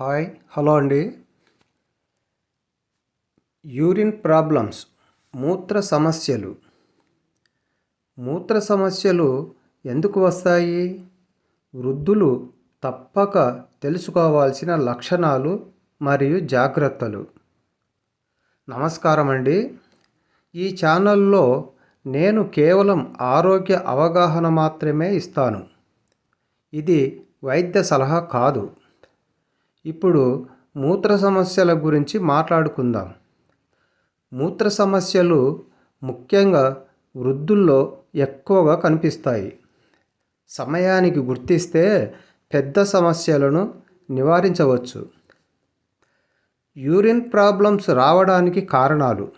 Hi hello అండి. Urine problems మూత్ర సమస్యలు. మూత్ర సమస్యలు ఎందుకు వస్తాయి? వృద్ధులు తప్పక తెలుసుకోవాల్సిన లక్షణాలు మరియు జాగ్రత్తలు. నమస్కారం అండి. ఈ ఛానల్లో నేను కేవలం ఆరోగ్య అవగాహన మాత్రమే ఇస్తాను. ఇది వైద్య సలహా కాదు. ఇప్పుడు మూత్ర సమస్యల గురించి మాట్లాడుకుందాం. మూత్ర సమస్యలు ముఖ్యంగా వృద్ధుల్లో ఎక్కువగా కనిపిస్తాయి. సమయానికి గుర్తిస్తే పెద్ద సమస్యలను నివారించవచ్చు. యూరిన్ ప్రాబ్లమ్స్ రావడానికి కారణాలు.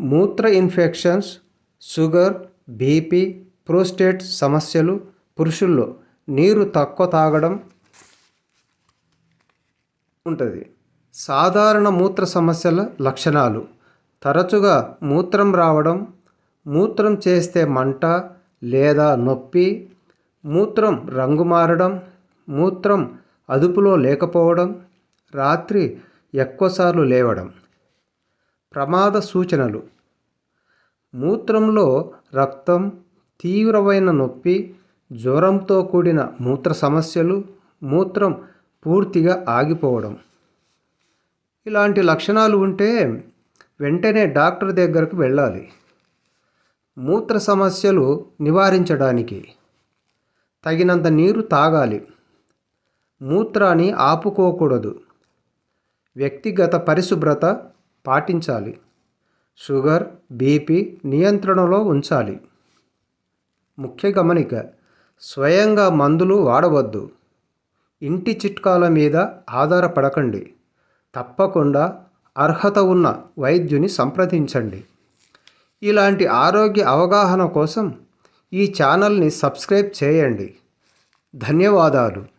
మూత్ర ఇన్ఫెక్షన్స్ షుగర్ బీపీ ప్రోస్టేట్ సమస్యలు పురుషుల్లో నీరు తక్కువ తాగడం ఉంటుంది. సాధారణ మూత్ర సమస్యల లక్షణాలు. తరచుగా మూత్రం రావడం మూత్రం చేస్తే మంట లేదా నొప్పి మూత్రం రంగు మారడం మూత్రం అదుపులో లేకపోవడం రాత్రి ఎక్కువసార్లు లేవడం. ప్రమాద సూచనలు. మూత్రంలో రక్తం తీవ్రమైన నొప్పి జ్వరంతో కూడిన మూత్ర సమస్యలు మూత్రం పూర్తిగా ఆగిపోవడం. ఇలాంటి లక్షణాలు ఉంటే వెంటనే డాక్టర్ దగ్గరకు వెళ్ళాలి. మూత్ర సమస్యలు నివారించడానికి తగినంత నీరు తాగాలి. మూత్రాన్ని ఆపుకోకూడదు. వ్యక్తిగత పరిశుభ్రత పాటించాలి. షుగర్ బీపీ నియంత్రణలో ఉంచాలి. ముఖ్య గమనిక స్వయంగా మందులు వాడవద్దు. ఇంటి చిట్కాల మీద ఆధారపడకండి. తప్పకుండా అర్హత ఉన్న వైద్యుని సంప్రదించండి. ఇలాంటి ఆరోగ్య అవగాహన కోసం ఈ ఛానల్ని సబ్స్క్రైబ్ చేయండి. ధన్యవాదాలు.